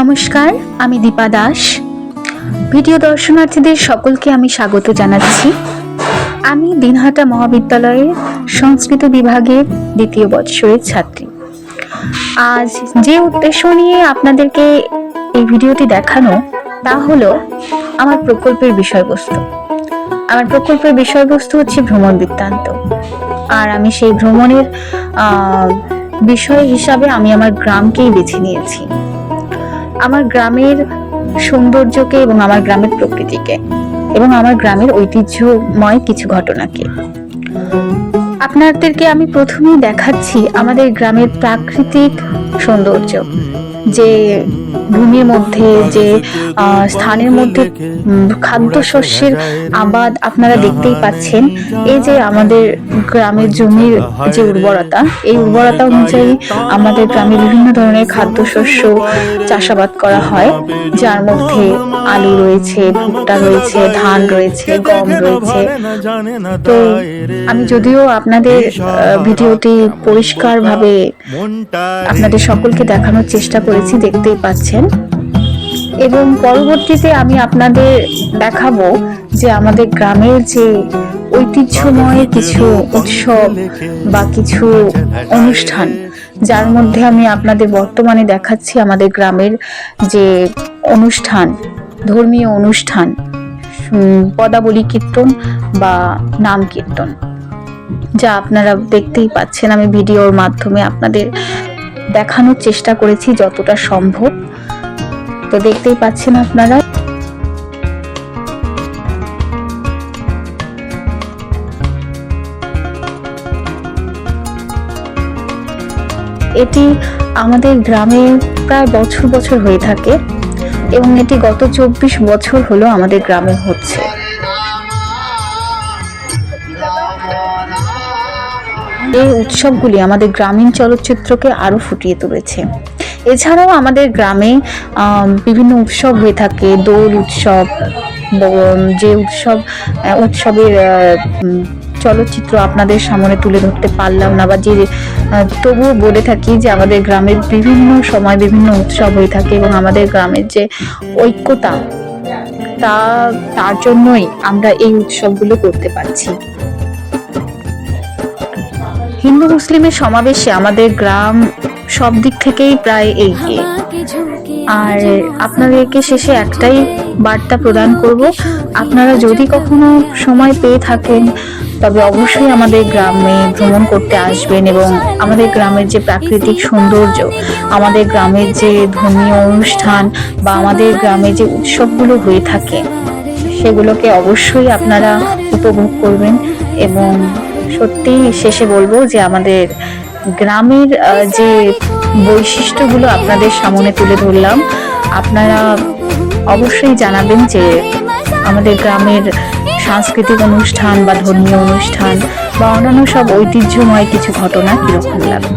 নমস্কার, আমি দীপা দাস। ভিডিও দর্শনার্থীদের সকলকে আমি স্বাগত জানাচ্ছি। আমি দিনহাটা মহাবিদ্যালয়ের সংস্কৃত বিভাগের দ্বিতীয় বৎসরের ছাত্রী। আজ যে উদ্দেশ্য নিয়ে আপনাদেরকে এই ভিডিওটি দেখানো, তা হলো আমার প্রকল্পের বিষয়বস্তু। আমার প্রকল্পের বিষয়বস্তু হচ্ছে ভ্রমণ বৃত্তান্ত। আর আমি সেই ভ্রমণের বিষয় হিসাবে আমি আমার গ্রামকেই বেছে নিয়েছি। আমার গ্রামের সৌন্দর্যকে এবং আমার গ্রামের প্রকৃতিকে এবং আমার গ্রামের ঐতিহ্যময় কিছু ঘটনাকে। আপনাদেরকে আমি প্রথমেই দেখাচ্ছি আমাদের গ্রামের প্রাকৃতিক সৌন্দর্য, যে ভূমির মধ্যে যে স্থানের মধ্যে খাদ্যশস্যের আবাদ আপনারা দেখতেই পাচ্ছেন। এই যে আমাদের গ্রামের জমির যে উর্বরতা, এই উর্বরতা অনুযায়ী আমাদের গ্রামে বিভিন্ন ধরনের খাদ্যশস্য চাষাবাদ করা হয়। যার মধ্যে আলু রয়েছে, ভুট্টা রয়েছে, ধান রয়েছে, গম রয়েছে। তো আমি যদিও আপনাদের ভিডিওটি পরিষ্কারভাবে আপনাদের সকলকে দেখানোর চেষ্টা করেছি, দেখতেই পাচ্ছেন এবং পরবর্তীতে আমি আপনাদের দেখাবো যে আমাদের গ্রামের যে ঐতিহ্যময় কিছু উৎসব বা কিছু অনুষ্ঠান, যার মধ্যে আমি আপনাদের বর্তমানে দেখাচ্ছি আমাদের গ্রামের যে অনুষ্ঠান, ধর্মীয় অনুষ্ঠান পদাবলী কীর্তন বা নাম কীর্তন, যা আপনারা দেখতেই পাচ্ছেন। আমি ভিডিওর মাধ্যমে আপনাদের দেখানোর চেষ্টা করেছি যতটা সম্ভব। তো দেখতেই পাচ্ছেন আপনারা। এটি আমাদের গ্রামে প্রায় বছর বছর হয়ে থাকে এবং এটি গত চব্বিশ বছর হলো আমাদের গ্রামে হচ্ছে। এই উৎসবগুলি আমাদের গ্রামীণ চলচ্চিত্রকে আরও ফুটিয়ে তুলেছে। এছাড়াও আমাদের গ্রামে বিভিন্ন উৎসব হয়ে থাকে। দোল উৎসব যে উৎসব উৎসবের চলচ্চিত্র আপনাদের সামনে তুলে ধরতে পারলাম না বা যে তবুও বলে থাকি যে আমাদের গ্রামের বিভিন্ন সময় বিভিন্ন উৎসব হয়ে থাকে এবং আমাদের গ্রামের যে ঐক্যতা, তা, তার জন্যই আমরা এই উৎসবগুলো করতে পারছি। হিন্দু মুসলিমের সমাবেশে আমাদের গ্রাম সব দিক থেকেই প্রায় এগিয়ে আর আপনাদেরকে শেষে একটাই বার্তা প্রদান করব, আপনারা যদি কখনো সময় পেয়ে থাকেন, তবে অবশ্যই আমাদের গ্রামে ভ্রমণ করতে আসবেন এবং আমাদের গ্রামের যে প্রাকৃতিক সৌন্দর্য, আমাদের গ্রামের যে ধর্মীয় অনুষ্ঠান বা আমাদের গ্রামে যে উৎসবগুলো হয়ে থাকে, সেগুলোকে অবশ্যই আপনারা উপভোগ করবেন এবং সত্যি শেষে বলব যে আমাদের গ্রামের যে বৈশিষ্ট্যগুলো আপনাদের সামনে তুলে ধরলাম, আপনারা অবশ্যই জানাবেন যে আমাদের গ্রামের সাংস্কৃতিক অনুষ্ঠান বা ধর্মীয় অনুষ্ঠান বা অন্যান্য সব ঐতিহ্যময় কিছু ঘটনা কীরকম লাগল।